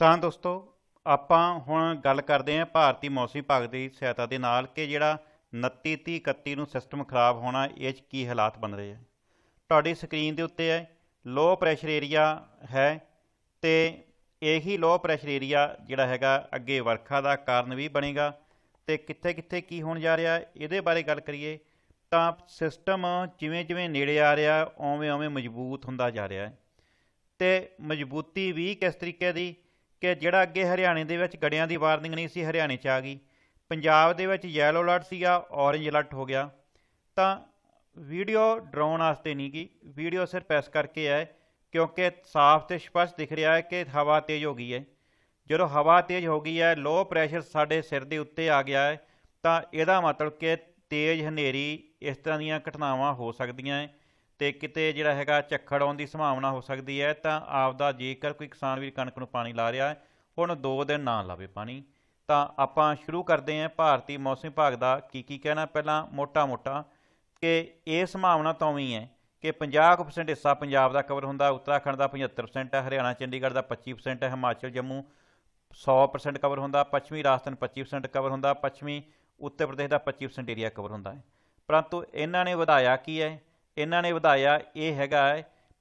ਤਾਂ ਦੋਸਤੋ, ਆਪਾਂ ਹੁਣ ਗੱਲ ਕਰਦੇ ਹਾਂ ਭਾਰਤੀ ਮੌਸਮੀ ਵਿਭਾਗ ਦੀ ਸਹਾਇਤਾ ਦੇ ਨਾਲ ਕਿ ਜਿਹੜਾ 29 30 31 ਨੂੰ ਸਿਸਟਮ ਖਰਾਬ ਹੋਣਾ, ਇਹ 'ਚ ਕੀ ਹਾਲਾਤ ਬਣ ਰਹੇ ਆ। ਤੁਹਾਡੀ ਸਕਰੀਨ ਦੇ ਉੱਤੇ ਹੈ ਲੋ ਪ੍ਰੈਸ਼ਰ ਏਰੀਆ ਹੈ ਤੇ ਇਹੀ ਲੋ ਪ੍ਰੈਸ਼ਰ ਏਰੀਆ ਜਿਹੜਾ ਹੈਗਾ ਅੱਗੇ ਵਰਖਾ ਦਾ ਕਾਰਨ ਵੀ ਬਣੇਗਾ ਤੇ ਕਿੱਥੇ ਕਿੱਥੇ ਕੀ ਹੋਣ ਜਾ ਰਿਹਾ, ਇਹਦੇ ਬਾਰੇ ਗੱਲ ਕਰੀਏ ਤਾਂ ਸਿਸਟਮ ਜਿਵੇਂ ਜਿਵੇਂ ਨੇੜੇ ਆ ਰਿਹਾ ਓਵੇਂ ਓਵੇਂ ਮਜ਼ਬੂਤ ਹੁੰਦਾ ਜਾ ਰਿਹਾ ਹੈ ਤੇ ਮਜ਼ਬੂਤੀ ਵੀ ਕਿਸ ਤਰੀਕੇ ਦੀ ਕਿ ਜਿਹੜਾ ਅੱਗੇ ਹਰਿਆਣੇ ਦੇ ਵਿੱਚ ਗੜਿਆਂ ਦੀ ਵਾਰਨਿੰਗ ਨਹੀਂ ਸੀ, ਹਰਿਆਣੇ 'ਚ ਆ ਗਈ। ਪੰਜਾਬ ਦੇ ਵਿੱਚ ਯੈਲੋ ਅਲਰਟ ਸੀਗਾ ਔਰੇਂਜ ਅਲਰਟ ਹੋ ਗਿਆ। ਤਾਂ ਵੀਡੀਓ ਡਰਾਉਣ ਵਾਸਤੇ ਨਹੀਂ ਗੀ ਵੀਡੀਓ ਸਿਰਫ ਇਸ ਕਰਕੇ ਹੈ ਕਿਉਂਕਿ ਸਾਫ਼ ਤੇ ਸਪਸ਼ਟ ਦਿਖ ਰਿਹਾ ਹੈ ਕਿ ਹਵਾ ਤੇਜ਼ ਹੋ ਗਈ ਹੈ। ਜਦੋਂ ਹਵਾ ਤੇਜ਼ ਹੋ ਗਈ ਹੈ ਲੋ ਪ੍ਰੈਸ਼ਰ ਸਾਡੇ ਸਿਰ ਦੇ ਉੱਤੇ ਆ ਗਿਆ ਹੈ, ਤਾਂ ਇਹਦਾ ਮਤਲਬ ਕਿ ਤੇਜ਼ ਹਨੇਰੀ ਇਸ ਤਰ੍ਹਾਂ ਦੀਆਂ ਘਟਨਾਵਾਂ ਹੋ ਸਕਦੀਆਂ ਹੈ। ਤੇ ਕਿਤੇ ਜਿਹੜਾ ਹੈਗਾ ਝੱਖੜ ਆਉਣ ਦੀ ਸੰਭਾਵਨਾ ਹੋ ਸਕਦੀ ਹੈ, ਤਾਂ ਆਪਦਾ ਜੇਕਰ ਕੋਈ ਕਿਸਾਨ ਵੀਰ ਕਣਕ ਨੂੰ ਪਾਣੀ ਲਾ ਰਿਹਾ ਹੈ, ਹੁਣ 2 ਦਿਨ ਨਾ ਲਾਵੇ ਪਾਣੀ। ਤਾਂ ਆਪਾਂ ਸ਼ੁਰੂ ਕਰਦੇ ਹਾਂ ਭਾਰਤੀ ਮੌਸਮ ਵਿਭਾਗ ਦਾ ਕੀ ਕੀ ਕਹਿਣਾ। ਪਹਿਲਾਂ ਮੋਟਾ-ਮੋਟਾ ਕਿ ਇਹ ਸੰਭਾਵਨਾ ਤਾਂ ਵੀ ਹੈ ਕਿ 50% ਹਿੱਸਾ ਪੰਜਾਬ ਦਾ ਕਵਰ ਹੁੰਦਾ, ਉੱਤਰਾਖੰਡ ਦਾ 75% ਹੈ, ਹਰਿਆਣਾ, ਚੰਡੀਗੜ੍ਹ ਦਾ 25% ਹੈ, ਹਿਮਾਚਲ, ਜੰਮੂ 100% ਕਵਰ ਹੁੰਦਾ, ਪੱਛਮੀ ਰਾਜਸਥਾਨ 25% ਕਵਰ ਹੁੰਦਾ, ਪੱਛਮੀ ਉੱਤਰ ਪ੍ਰਦੇਸ਼ ਦਾ 25% ਏਰੀਆ ਕਵਰ ਹੁੰਦਾ ਹੈ। ਪਰੰਤੂ ਇਹਨਾਂ ਨੇ ਵਧਾਇਆ ਕੀ ਹੈ? ਇਹਨਾਂ ਨੇ ਵਧਾਇਆ, ਇਹ ਹੈਗਾ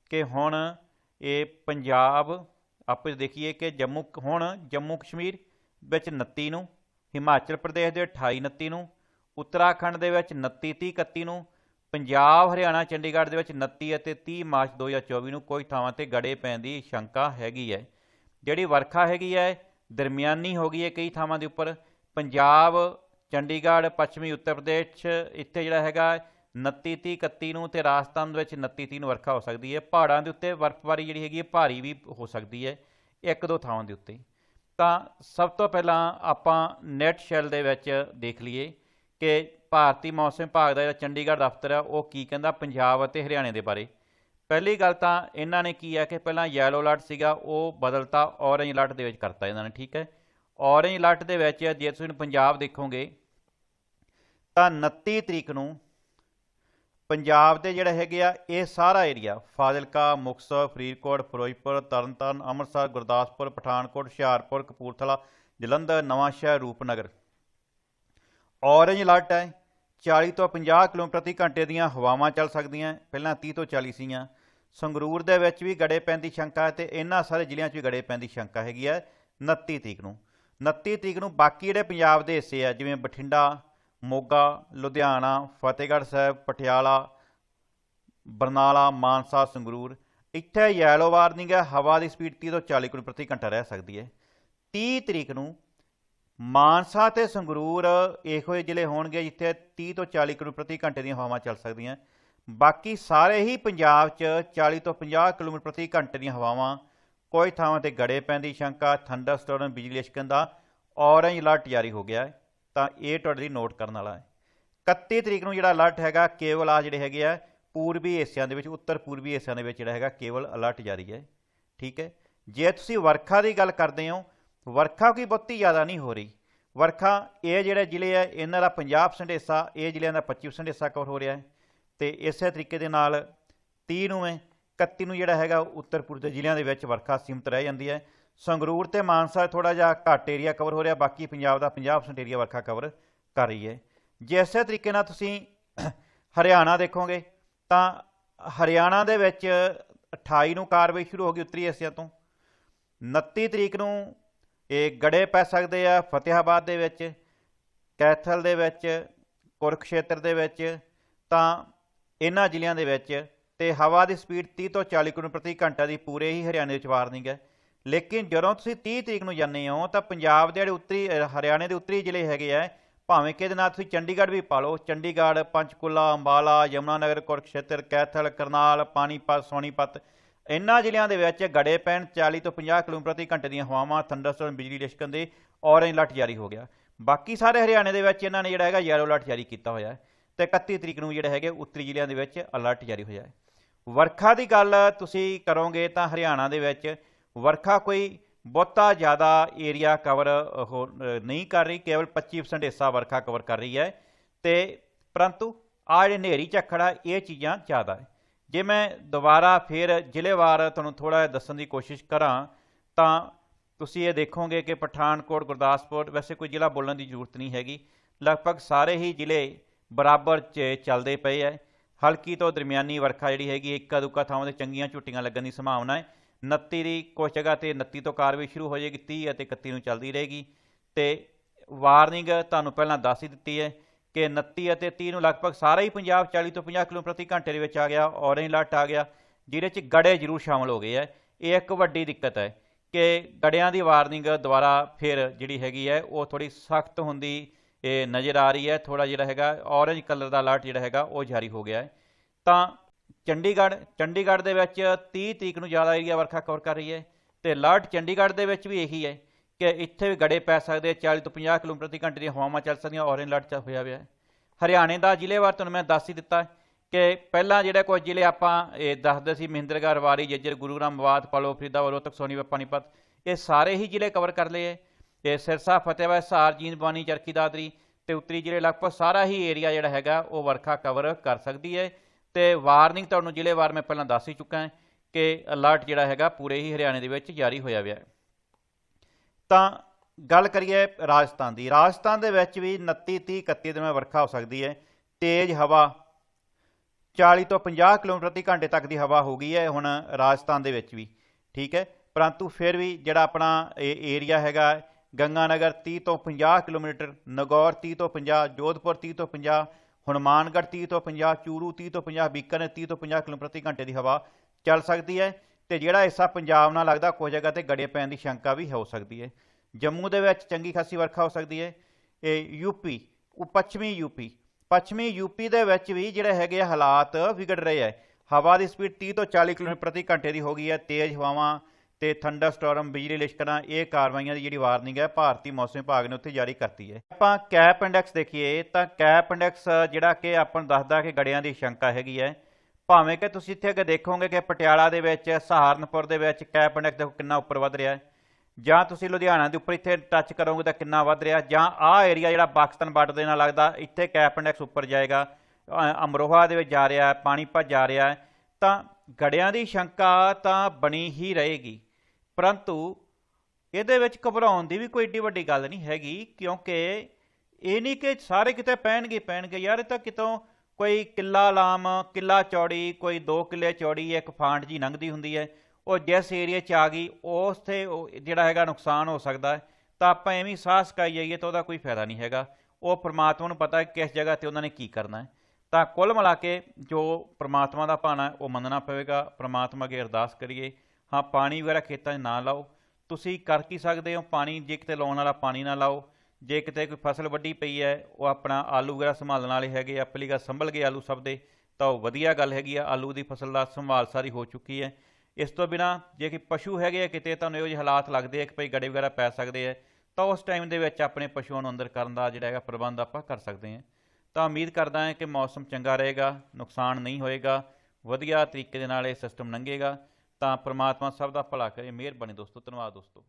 ਕਿ ਹੁਣ ਇਹ ਪੰਜਾਬ ਆਪੇ ਦੇਖੀਏ ਕਿ ਜੰਮੂ ਹੁਣ ਜੰਮੂ ਕਸ਼ਮੀਰ ਵਿੱਚ 29 ਨੂੰ, ਹਿਮਾਚਲ ਪ੍ਰਦੇਸ਼ ਦੇ 28 29 ਨੂੰ, ਉੱਤਰਾਖੰਡ ਦੇ ਵਿੱਚ 29 30 31 ਨੂੰ, ਪੰਜਾਬ, ਹਰਿਆਣਾ, ਚੰਡੀਗੜ੍ਹ ਦੇ ਵਿੱਚ 29 ਅਤੇ 30 ਮਾਰਚ 2024 ਨੂੰ ਕੋਈ ਥਾਵਾਂ ਤੇ ਗੜੇ ਪੈਣ ਦੀ ਸ਼ੰਕਾ ਹੈਗੀ ਹੈ। ਜਿਹੜੀ ਵਰਖਾ ਹੈਗੀ ਹੈ, ਦਰਮਿਆਨੀ ਹੋ ਗਈ ਹੈ ਕਈ ਥਾਵਾਂ ਦੇ ਉੱਪਰ। ਪੰਜਾਬ, ਚੰਡੀਗੜ੍ਹ, ਪੱਛਮੀ, ਉੱਤਰ ਪ੍ਰਦੇਸ਼, ਇੱਥੇ ਜਿਹੜਾ ਹੈਗਾ 29 30 31 ਨੂੰ ਤੇ ਰਾਜਸਥਾਨ ਦੇ ਵਿੱਚ 29 30 ਨੂੰ ਵਰਖਾ ਹੋ ਸਕਦੀ ਹੈ। ਪਹਾੜਾਂ ਦੇ ਉੱਤੇ ਬਰਫ਼ਬਾਰੀ ਜਿਹੜੀ ਹੈਗੀ ਹੈ, ਭਾਰੀ ਵੀ ਹੋ ਸਕਦੀ ਹੈ ਇੱਕ ਦੋ ਥਾਵਾਂ ਦੇ ਉੱਤੇ। ਤਾਂ ਸਭ ਤੋਂ ਪਹਿਲਾਂ ਆਪਾਂ ਨੈਟ ਸ਼ੈਲ ਦੇ ਵਿੱਚ ਦੇਖ ਲਈਏ ਕਿ ਭਾਰਤੀ ਮੌਸਮ ਵਿਭਾਗ ਦਾ ਜਿਹੜਾ ਚੰਡੀਗੜ੍ਹ ਦਫ਼ਤਰ ਹੈ ਉਹ ਕੀ ਕਹਿੰਦਾ ਪੰਜਾਬ ਅਤੇ ਹਰਿਆਣੇ ਦੇ ਬਾਰੇ। ਪਹਿਲੀ ਗੱਲ ਤਾਂ ਇਹਨਾਂ ਨੇ ਕੀ ਹੈ ਕਿ ਪਹਿਲਾਂ ਯੈਲੋ ਅਲਰਟ ਸੀਗਾ, ਉਹ ਬਦਲਤਾ ਔਰੇਂਜ ਅਲਰਟ ਦੇ ਵਿੱਚ ਕਰਤਾ ਇਹਨਾਂ ਨੇ, ਠੀਕ ਹੈ? ਔਰੇਂਜ ਅਲਰਟ ਦੇ ਵਿੱਚ ਜੇ ਤੁਸੀਂ ਪੰਜਾਬ ਦੇਖੋਗੇ, ਤਾਂ 29 ਤਰੀਕ ਨੂੰ ਪੰਜਾਬ ਦੇ ਜਿਹੜਾ ਹੈਗੇ ਆ, ਇਹ ਸਾਰਾ area Fazilka, Muktsar, Faridkot, Firozpur, Tarn Taran, Amritsar, Gurdaspur, Pathankot, Hoshiarpur, Kapurthala, Jalandhar, Nawanshahr, Rupnagar. Orange alert ਹੈ 40 ਤੋਂ 50 ਕਿਲੋਮੀਟਰ ਪ੍ਰਤੀ ਘੰਟੇ ਦੀਆਂ ਹਵਾਵਾਂ ਚੱਲ ਸਕਦੀਆਂ, ਪਹਿਲਾਂ 30 ਤੋਂ 40 ਸੀਆਂ ਸੰਗਰੂਰ ਦੇ ਵਿੱਚ ਵੀ ਗੜੇ ਪੈਣ ਦੀ ਸ਼ੰਕਾ ਹੈ ਤੇ ਇਹਨਾਂ ਸਾਰੇ ਜ਼ਿਲ੍ਹਿਆਂ 'ਚ ਵੀ ਗੜੇ ਪੈਣ ਦੀ ਸ਼ੰਕਾ ਹੈਗੀ ਹੈ 29 ਤਰੀਕ ਨੂੰ। 29 ਤਰੀਕ ਨੂੰ ਬਾਕੀ ਜਿਹੜੇ ਪੰਜਾਬ ਦੇ ਹਿੱਸੇ ਆ, ਜਿਵੇਂ ਬਠਿੰਡਾ ਮੋਗਾ, ਲੁਧਿਆਣਾ, ਫਤਿਹਗੜ੍ਹ ਸਾਹਿਬ, ਪਟਿਆਲਾ, ਬਰਨਾਲਾ, ਮਾਨਸਾ, ਸੰਗਰੂਰ। ਇੱਥੇ ਯੈਲੋ ਵਾਰਨਿੰਗ ਹੈ, ਹਵਾ ਦੀ ਸਪੀਡ 30 ਤੋਂ 40 ਕਿਲੋਮੀਟਰ ਪ੍ਰਤੀ ਘੰਟਾ ਰਹਿ ਸਕਦੀ ਹੈ। 30 ਤਰੀਕ ਨੂੰ ਮਾਨਸਾ ਤੇ ਸੰਗਰੂਰ ਇਹੋ ਜਿਹੇ ਜ਼ਿਲ੍ਹੇ ਹੋਣਗੇ ਜਿੱਥੇ 30 ਤੋਂ 40 ਕਿਲੋਮੀਟਰ ਪ੍ਰਤੀ ਘੰਟੇ ਦੀਆਂ ਹਵਾਵਾਂ ਚੱਲ ਸਕਦੀਆਂ। ਬਾਕੀ ਸਾਰੇ ਹੀ ਪੰਜਾਬ 'ਚ 40 ਤੋਂ 50 ਕਿਲੋਮੀਟਰ ਪ੍ਰਤੀ ਘੰਟੇ ਦੀਆਂ ਹਵਾਵਾਂ ਕੋਈ ਥਾਵਾਂ ਤੇ ਗੜੇ ਪੈਣ ਦੀ ਸ਼ੰਕਾ ਥੰਡਰ ਸਟੋਰਮ ਬਿਜਲੀ ਲਿਸ਼ਕਣ ਦਾ ਔਰੇਂਜ ਅਲਰਟ ਜਾਰੀ ਹੋ ਗਿਆ ਹੈ। ਤਾਂ ਇਹ ਤੁਹਾਡੇ ਲਈ ਨੋਟ ਕਰਨ ਵਾਲਾ ਹੈ। 31 ਤਰੀਕ ਨੂੰ ਜਿਹੜਾ ਅਲਰਟ ਹੈਗਾ, ਕੇਵਲ ਆ ਜਿਹੜੇ ਹੈਗੇ ਆ, ਪੂਰਬੀ ਏਸ਼ੀਆ ਦੇ ਵਿੱਚ, ਉੱਤਰ ਪੂਰਬੀ ਏਸ਼ੀਆ ਦੇ ਵਿੱਚ ਜਿਹੜਾ ਹੈਗਾ, ਕੇਵਲ ਅਲਰਟ ਜਾਰੀ ਹੈ। ਠੀਕ ਹੈ? ਜੇ ਤੁਸੀਂ ਵਰਖਾ ਦੀ ਗੱਲ ਕਰਦੇ ਹੋ, ਵਰਖਾ ਕੋਈ ਬਹੁਤੀ ਜ਼ਿਆਦਾ ਨਹੀਂ ਹੋ ਰਹੀ। ਵਰਖਾ ਇਹ ਜਿਹੜੇ ਜ਼ਿਲ੍ਹੇ ਆ, ਇਹਨਾਂ ਦਾ 50% ਹਿੱਸਾ, ਇਹ ਜ਼ਿਲ੍ਹਿਆਂ ਦਾ 25% ਹਿੱਸਾ ਕਵਰ ਹੋ ਰਿਹਾ ਹੈ। ਤੇ ਇਸੇ ਤਰੀਕੇ ਦੇ ਨਾਲ 30 ਨੂੰ ਹੈ 31 ਨੂੰ ਜਿਹੜਾ ਹੈਗਾ, ਉੱਤਰ ਪੂਰਬ ਦੇ ਜ਼ਿਲ੍ਹਿਆਂ ਦੇ ਵਿੱਚ ਵਰਖਾ ਸੀਮਤ ਰਹਿ ਜਾਂਦੀ ਹੈ। ਸੰਗਰੂਰ ਤੇ ਮਾਨਸਾ ਥੋੜਾ ਜਿਹਾ ਘੱਟ ਏਰੀਆ ਕਵਰ ਹੋ ਰਿਹਾ, ਬਾਕੀ ਪੰਜਾਬ ਦਾ 50% ਏਰੀਆ ਵਰਖਾ ਕਵਰ ਕਰ ਰਹੀ ਹੈ। ਜੇ ਇਸੇ ਤਰੀਕੇ ਨਾਲ ਤੁਸੀਂ ਹਰਿਆਣਾ ਦੇਖੋਗੇ, ਤਾਂ ਹਰਿਆਣਾ ਦੇ ਵਿੱਚ 28 ਨੂੰ ਕਾਰਵਾਈ ਸ਼ੁਰੂ ਹੋ ਗਈ ਉੱਤਰੀ ਹਿੱਸਿਆਂ ਤੋਂ। 29 ਤਰੀਕ ਨੂੰ ਇਹ ਗੜੇ ਪੈ ਸਕਦੇ ਆ ਫਤਿਹਾਬਾਦ ਦੇ ਵਿੱਚ, ਕੈਥਲ ਦੇ ਵਿੱਚ, ਕੁਰਕਸ਼ੇਤਰ ਦੇ ਵਿੱਚ, ਤਾਂ ਇਹਨਾਂ ਜ਼ਿਲ੍ਹਿਆਂ ਦੇ ਵਿੱਚ, ਤੇ ਹਵਾ ਦੀ ਸਪੀਡ 30 ਤੋਂ 40 ਕਿਲੋਮੀਟਰ ਪ੍ਰਤੀ ਘੰਟਾ ਦੀ ਪੂਰੇ ਹੀ ਹਰਿਆਣੇ ਵਿੱਚ ਵਾਰਨਿੰਗ ਹੈ। ਲੇਕਿਨ ਜਦੋਂ ਤੁਸੀਂ 30 ਤਰੀਕ ਨੂੰ ਜਾਂਦੇ ਹੋ, ਤਾਂ ਪੰਜਾਬ ਦੇ ਜਿਹੜੇ ਉੱਤਰੀ ਹਰਿਆਣੇ ਦੇ ਉੱਤਰੀ ਜ਼ਿਲ੍ਹੇ ਹੈਗੇ ਆ, ਭਾਵੇਂ ਕਿ ਇਹਦੇ ਨਾਲ ਤੁਸੀਂ ਚੰਡੀਗੜ੍ਹ ਵੀ ਪਾ ਲਓ, ਚੰਡੀਗੜ੍ਹ, ਪੰਚਕੂਲਾ, ਅੰਬਾਲਾ, ਯਮੁਨਾਨਗਰ, ਕੁਰਕਸ਼ੇਤਰ, ਕੈਥਲ, ਕਰਨਾਲ, ਪਾਣੀਪਤ, ਸੋਨੀਪਤ ਇਹਨਾਂ ਜ਼ਿਲ੍ਹਿਆਂ ਦੇ ਵਿੱਚ ਗੜੇ ਪੈਣ 40 ਤੋਂ 50 ਕਿਲੋਮੀਟਰ ਪ੍ਰਤੀ ਘੰਟੇ ਦੀਆਂ ਹਵਾਵਾਂ ਥੰਡਰਸਟੋਰਮ ਬਿਜਲੀ ਲਿਸ਼ਕਣ ਦੇ ਔਰੇਂਜ ਅਲਰਟ ਜਾਰੀ ਹੋ ਗਿਆ। ਬਾਕੀ ਸਾਰੇ ਹਰਿਆਣੇ ਦੇ ਵਿੱਚ ਇਹਨਾਂ ਨੇ ਜਿਹੜਾ ਹੈਗਾ ਯੈਲੋ ਅਲਰਟ ਜਾਰੀ ਕੀਤਾ ਹੋਇਆ ਹੈ ਤੇ 31 ਤਰੀਕ ਨੂੰ ਜਿਹੜੇ ਹੈਗੇ ਉੱਤਰੀ ਜ਼ਿਲ੍ਹਿਆਂ ਦੇ ਵਿੱਚ ਅਲਰਟ ਜਾਰੀ ਹੋਇਆ ਹੈ। ਵਰਖਾ ਦੀ ਗੱਲ ਤੁਸੀਂ ਕਰੋਗੇ ਤਾਂ ਹਰਿਆਣਾ ਦੇ ਵਿੱਚ ਵਰਖਾ ਕੋਈ ਬਹੁਤਾ ਜ਼ਿਆਦਾ ਏਰੀਆ ਕਵਰ ਨਹੀਂ ਕਰ ਰਹੀ, ਕੇਵਲ 25% ਹਿੱਸਾ ਵਰਖਾ ਕਵਰ ਕਰ ਰਹੀ ਹੈ। ਤੇ ਪਰੰਤੂ ਆ ਜਿਹੜੇ ਹਨੇਰੀ ਝੱਖੜਾ ਇਹ ਚੀਜ਼ਾਂ ਜ਼ਿਆਦਾ ਹੈ ਜੇ ਮੈਂ ਦੁਬਾਰਾ ਫਿਰ ਜ਼ਿਲ੍ਹੇਵਾਰ ਤੁਹਾਨੂੰ ਥੋੜਾ ਜਿਹਾ ਦੱਸਣ ਦੀ ਕੋਸ਼ਿਸ਼ ਕਰਾਂ, ਤਾਂ ਤੁਸੀਂ ਇਹ ਦੇਖੋਗੇ ਕਿ ਪਠਾਨਕੋਟ, ਗੁਰਦਾਸਪੁਰ, ਵੈਸੇ ਕੋਈ ਜ਼ਿਲ੍ਹਾ ਬੋਲਣ ਦੀ ਜ਼ਰੂਰਤ ਨਹੀਂ ਹੈਗੀ। ਲਗਭਗ ਸਾਰੇ ਹੀ ਜ਼ਿਲ੍ਹੇ ਬਰਾਬਰ 'ਚ ਚੱਲਦੇ ਪਏ ਹੈ। ਹਲਕੀ ਤੋਂ ਦਰਮਿਆਨੀ ਵਰਖਾ ਜਿਹੜੀ ਹੈਗੀ, ਇੱਕ ਦੁੱਕਾ ਥਾਵਾਂ ਤੇ ਚੰਗੀਆਂ ਝੁੱਟੀਆਂ ਲੱਗਣ ਦੀ ਸੰਭਾਵਨਾ ਹੈ। 29 ਦੀ ਕੁਝ ਜਗ੍ਹਾ ਤੇ 29 ਤੋਂ ਕਾਰਵਾਈ ਸ਼ੁਰੂ ਹੋ ਜਾਏਗੀ 30 ਅਤੇ 31 ਨੂੰ ਚੱਲਦੀ ਰਹੇਗੀ। ਤੇ ਵਾਰਨਿੰਗ ਤੁਹਾਨੂੰ ਪਹਿਲਾਂ ਦੱਸ ਹੀ ਦਿੱਤੀ ਹੈ ਕਿ 29 ਅਤੇ 30 ਨੂੰ ਲਗਭਗ ਸਾਰਾ ਹੀ ਪੰਜਾਬ 40 ਤੋਂ 50 ਕਿਲੋਮੀਟਰ ਪ੍ਰਤੀ ਘੰਟੇ ਦੇ ਵਿੱਚ ਆ ਗਿਆ ਔਰੇਂਜ ਅਲਰਟ ਆ ਗਿਆ, ਜਿਹਦੇ 'ਚ ਗੜੇ ਜ਼ਰੂਰ ਸ਼ਾਮਲ ਹੋ ਗਏ ਹੈ। ਇਹ ਇੱਕ ਵੱਡੀ ਦਿੱਕਤ ਹੈ ਕਿ ਗੜਿਆਂ ਦੀ ਵਾਰਨਿੰਗ ਦੁਬਾਰਾ ਫਿਰ ਜਿਹੜੀ ਹੈਗੀ ਹੈ, ਉਹ ਥੋੜੀ ਸਖਤ ਹੁੰਦੀ, ਇਹ ਨਜ਼ਰ ਆ ਰਹੀ ਹੈ ਥੋੜਾ ਜਿਹੜਾ ਹੈਗਾ ਔਰੇਂਜ ਕਲਰ ਦਾ ਅਲਰਟ ਜਿਹੜਾ ਹੈਗਾ, ਉਹ ਜਾਰੀ ਹੋ ਗਿਆ ਹੈ। ਤਾਂ ਚੰਡੀਗੜ੍ਹ ਚੰਡੀਗੜ੍ਹ ਦੇ ਵਿੱਚ 30 ਤਰੀਕ ਨੂੰ ਜ਼ਿਆਦਾ ਏਰੀਆ ਵਰਖਾ ਕਵਰ ਕਰ ਰਹੀ ਹੈ ਤੇ ਅਲਰਟ ਚੰਡੀਗੜ੍ਹ ਦੇ ਵਿੱਚ ਵੀ ਇਹੀ ਹੈ ਕਿ ਇੱਥੇ ਵੀ ਗੜੇ ਪੈ ਸਕਦੇ ਆ, 40 ਤੋਂ 50 ਕਿਲੋਮੀਟਰ ਪ੍ਰਤੀ ਘੰਟੇ ਦੀਆਂ ਹਵਾਵਾਂ ਚੱਲ ਸਕਦੀਆਂ ਔਰੇਂਜ ਅਲਰਟ ਚ ਹੋਇਆ ਹੋਇਆ ਹੈ। ਹਰਿਆਣੇ ਦਾ ਜ਼ਿਲ੍ਹੇਵਾਰ ਤੁਹਾਨੂੰ ਮੈਂ ਦੱਸ ਹੀ ਦਿੱਤਾ ਕਿ ਪਹਿਲਾਂ ਜਿਹੜਾ ਕੁਝ ਜ਼ਿਲ੍ਹੇ ਆਪਾਂ ਇਹ ਦੱਸਦੇ ਸੀ ਮਹਿੰਦਰਗੜ੍ਹ ਰਵਾਰੀ ਜੱਜਰ ਗੁਰੂਗ੍ਰਾਮ ਮਵਾਦ ਪਲੋ ਫਰੀਦਾਬਾਦ ਰੋਹਤਕ ਸੋਨੀਪਤ ਪਾਣੀਪਤ ਇਹ ਸਾਰੇ ਹੀ ਜ਼ਿਲ੍ਹੇ ਕਵਰ ਕਰ ਲਏ ਹੈ। ਤੇ ਸਿਰਸਾ ਫਤਿਹਵਾਦ ਸਹਾਰ ਜੀਂਦ ਬਵਾਨੀ ਚਰਖੀ ਦਾਦਰੀ ਤੇ ਉੱਤਰੀ ਜ਼ਿਲ੍ਹੇ ਲਗਭਗ ਸਾਰਾ ਹੀ ਏਰੀਆ ਜਿਹੜਾ ਹੈਗਾ ਉਹ ਵਰਖਾ ਕਵਰ ਕਰ ਸਕਦੀ ਹੈ। ਤੇ ਵਾਰਨਿੰਗ ਤੁਹਾਨੂੰ ਜ਼ਿਲ੍ਹੇਵਾਰ ਮੈਂ ਪਹਿਲਾਂ ਦੱਸ ਹੀ ਚੁੱਕਾ ਹਾਂ ਕਿ ਅਲਰਟ ਜਿਹੜਾ ਹੈਗਾ ਪੂਰੇ ਹੀ ਹਰਿਆਣੇ ਦੇ ਵਿੱਚ ਜਾਰੀ ਹੋਇਆ ਹੋਇਆ ਹੈ। ਤਾਂ ਗੱਲ ਕਰੀਏ ਰਾਜਸਥਾਨ ਦੀ। ਰਾਜਸਥਾਨ ਦੇ ਵਿੱਚ ਵੀ 29 30 31 ਦਿਨ ਵਰਖਾ ਹੋ ਸਕਦੀ ਹੈ। ਤੇਜ਼ ਹਵਾ 40 ਤੋਂ 50 ਕਿਲੋਮੀਟਰ ਪ੍ਰਤੀ ਘੰਟੇ ਤੱਕ ਦੀ ਹਵਾ ਹੋ ਗਈ ਹੈ ਹੁਣ ਰਾਜਸਥਾਨ ਦੇ ਵਿੱਚ ਵੀ। ਠੀਕ ਹੈ? ਪਰੰਤੂ ਫਿਰ ਵੀ ਜਿਹੜਾ ਆਪਣਾ ਇਹ ਏਰੀਆ ਹੈਗਾ ਗੰਗਾਨਗਰ 30 ਤੋਂ 50 ਕਿਲੋਮੀਟਰ, ਨਗੌਰ 30 ਤੋਂ 50 ਜੋਧਪੁਰ 30 ਤੋਂ 50 ਹਨੂਮਾਨਗੜ੍ਹ 30 ਤੋਂ 50 ਚੂਰੂ 30 ਤੋਂ 50 ਬੀਕਨ 30 ਤੋਂ 50 ਕਿਲੋਮੀਟਰ ਪ੍ਰਤੀ ਘੰਟੇ ਦੀ ਹਵਾ ਚੱਲ ਸਕਦੀ ਹੈ ਤੇ ਜਿਹੜਾ ਹਿੱਸਾ ਪੰਜਾਬ ਨਾਲ ਲੱਗਦਾ ਕੁਝ ਜਗ੍ਹਾ ਤੇ ਗੜੇ ਪੈਣ ਦੀ ਸ਼ੰਕਾ ਵੀ ਹੋ ਸਕਦੀ ਹੈ। ਜੰਮੂ ਦੇ ਵਿੱਚ ਚੰਗੀ ਖਾਸੀ ਵਰਖਾ ਹੋ ਸਕਦੀ ਹੈ। ਇਹ ਯੂਪੀ ਉਹ ਪੱਛਮੀ ਯੂਪੀ ਪੱਛਮੀ ਯੂਪੀ ਦੇ ਵਿੱਚ ਵੀ ਜਿਹੜੇ ਹੈਗੇ ਆ ਹਾਲਾਤ ਵਿਗੜ ਰਹੇ ਹੈ। ਹਵਾ ਦੀ ਸਪੀਡ 30 ਤੋਂ 40 ਕਿਲੋਮੀਟਰ ਪ੍ਰਤੀ ਘੰਟੇ ਦੀ ਹੋ ਗਈ ਹੈ। ਤੇਜ਼ ਹਵਾਵਾਂ ਤੇ ਥੰਡਰ ਸਟੋਰਮ ਬਿਜਲੀ ਲਿਸ਼ਕਣਾ ਇਹ ਕਾਰਵਾਈਆਂ ਦੀ ਜਿਹੜੀ ਵਾਰਨਿੰਗ ਹੈ, ਭਾਰਤੀ ਮੌਸਮ ਵਿਭਾਗ ਨੇ ਉੱਥੇ ਜਾਰੀ ਕਰਤੀ ਹੈ। ਆਪਾਂ ਕੈਪ ਇੰਡੈਕਸ ਦੇਖੀਏ, ਤਾਂ ਕੈਪ ਇੰਡੈਕਸ, ਜਿਹੜਾ ਕਿ ਆਪਾਂ ਨੂੰ ਦੱਸਦਾ ਕਿ ਗੜਿਆਂ ਦੀ ਸ਼ੰਕਾ ਹੈਗੀ ਹੈ। ਭਾਵੇਂ ਕਿ ਤੁਸੀਂ ਇੱਥੇ ਅੱਗੇ ਦੇਖੋਗੇ ਕਿ ਪਟਿਆਲਾ ਦੇ ਵਿੱਚ, ਸਹਾਰਨਪੁਰ ਦੇ ਵਿੱਚ ਕੈਪ ਇੰਡੈਕਸ ਦੇਖੋ ਕਿੰਨਾ ਉੱਪਰ ਵੱਧ ਰਿਹਾ ਹੈ। ਜਾਂ ਤੁਸੀਂ ਲੁਧਿਆਣਾ ਦੇ ਉੱਪਰ ਇੱਥੇ ਟੱਚ ਕਰੋਗੇ ਤਾਂ ਕਿੰਨਾ ਵੱਧ ਰਿਹਾ। ਜਾਂ ਆਹ ਏਰੀਆ ਜਿਹੜਾ ਪਾਕਿਸਤਾਨ ਬਾਰਡਰ ਦੇ ਨਾਲ ਲੱਗਦਾ, ਇੱਥੇ ਕੈਪ ਇੰਡੈਕਸ ਉੱਪਰ ਜਾਏਗਾ। ਅਮਰੋਹਾ ਦੇ ਵਿੱਚ ਜਾ ਰਿਹਾ ਹੈ, ਪਾਣੀਪਤ ਜਾ ਰਿਹਾ ਹੈ। ਤਾਂ ਗੜਿਆਂ ਦੀ ਸ਼ੰਕਾ ਤਾਂ ਬਣੀ ਹੀ ਰਹੇਗੀ। ਪਰੰਤੂ ਇਹਦੇ ਵਿੱਚ ਘਬਰਾਉਣ ਦੀ ਵੀ ਕੋਈ ਏਡੀ ਵੱਡੀ ਗੱਲ ਨਹੀਂ ਹੈਗੀ, ਕਿਉਂਕਿ ਇਹ ਨਹੀਂ ਕਿ ਸਾਰੇ ਕਿਤੇ ਪੈਣਗੇ ਪੈਣਗੇ ਯਾਰ, ਇਹ ਤਾਂ ਕਿਤੋਂ ਕੋਈ ਕਿੱਲਾ ਲਾਮ, ਕਿੱਲਾ ਚੌੜੀ, ਕੋਈ 2 ਕਿੱਲੇ ਚੌੜੀ, ਇੱਕ ਫਾਂਡ ਜੀ ਲੰਘਦੀ ਹੁੰਦੀ ਹੈ, ਉਹ ਜਿਸ ਏਰੀਆ 'ਚ ਆ ਗਈ ਉਸ ਤੇ ਉਹ ਜਿਹੜਾ ਹੈਗਾ ਨੁਕਸਾਨ ਹੋ ਸਕਦਾ ਤਾਂ ਆਪਾਂ ਐਵੇਂ ਸਾਹ ਸਕਾਈ ਜਾਈਏ ਤਾਂ ਉਹਦਾ ਕੋਈ ਫਾਇਦਾ ਨਹੀਂ ਹੈਗਾ। ਉਹ ਪ੍ਰਮਾਤਮਾ ਨੂੰ ਪਤਾ ਹੈ ਕਿਸ ਜਗ੍ਹਾ ਤੇ ਉਹਨਾਂ ਨੇ ਕੀ ਕਰਨਾ ਹੈ। ਤਾਂ ਕੁੱਲ ਮਿਲਾ ਕੇ ਜੋ ਪ੍ਰਮਾਤਮਾ ਦਾ ਭਾਣਾ ਉਹ ਮੰਨਣਾ ਪਵੇਗਾ, ਪ੍ਰਮਾਤਮਾ ਅੱਗੇ ਅਰਦਾਸ ਕਰੀਏ। ਹਾਂ, ਪਾਣੀ ਵਗੈਰਾ ਖੇਤਾਂ 'ਚ ਨਾ ਲਾਓ। ਤੁਸੀਂ ਕਰ ਕੀ ਸਕਦੇ ਹੋ? ਪਾਣੀ ਜੇ ਕਿਤੇ ਲਾਉਣ ਵਾਲਾ ਪਾਣੀ ਨਾ ਲਾਓ। ਜੇ ਕਿਤੇ ਕੋਈ ਫਸਲ ਵੱਢੀ ਪਈ ਹੈ, ਉਹ ਆਪਣਾ ਆਲੂ ਵਗੈਰਾ ਸੰਭਾਲਣ ਵਾਲੇ ਹੈਗੇ ਆ ਪਲੀਗਾ ਸੰਭਲ ਗਏ ਆਲੂ ਸਭ ਦੇ, ਤਾਂ ਉਹ ਵਧੀਆ ਗੱਲ ਹੈਗੀ ਆ, ਆਲੂ ਦੀ ਫਸਲ ਦਾ ਸੰਭਾਲ ਸਾਰੀ ਹੋ ਚੁੱਕੀ ਹੈ। ਇਸ ਤੋਂ ਬਿਨਾ ਜੇ ਕਿ ਪਸ਼ੂ ਹੈਗੇ ਆ ਕਿਤੇ ਤੁਹਾਨੂੰ ਇਹੋ ਜਿਹੇ ਹਾਲਾਤ ਲੱਗਦੇ ਆ ਕਿ ਭਈ ਗੜੇ ਵਗੈਰਾ ਪੈ ਸਕਦੇ ਆ, ਤਾਂ ਉਸ ਟਾਈਮ ਦੇ ਵਿੱਚ ਆਪਣੇ ਪਸ਼ੂਆਂ ਨੂੰ ਅੰਦਰ ਕਰਨ ਦਾ ਜਿਹੜਾ ਹੈਗਾ ਪ੍ਰਬੰਧ ਆਪਾਂ ਕਰ ਸਕਦੇ ਹਾਂ। ਤਾਂ ਉਮੀਦ ਕਰਦਾ ਹਾਂ ਕਿ ਮੌਸਮ ਚੰਗਾ ਰਹੇਗਾ, ਨੁਕਸਾਨ ਨਹੀਂ ਹੋਏਗਾ, ਵਧੀਆ ਤਰੀਕੇ ਦੇ ਨਾਲ ਇਹ ਸਿਸਟਮ ਲੰਘੇਗਾ। ਤਾਂ ਪ੍ਰਮਾਤਮਾ ਸਭ ਦਾ ਭਲਾ ਕਰੇ ਮਿਹਰਬਾਨੀ ਦੋਸਤੋ ਧੰਨਵਾਦ ਦੋਸਤੋ।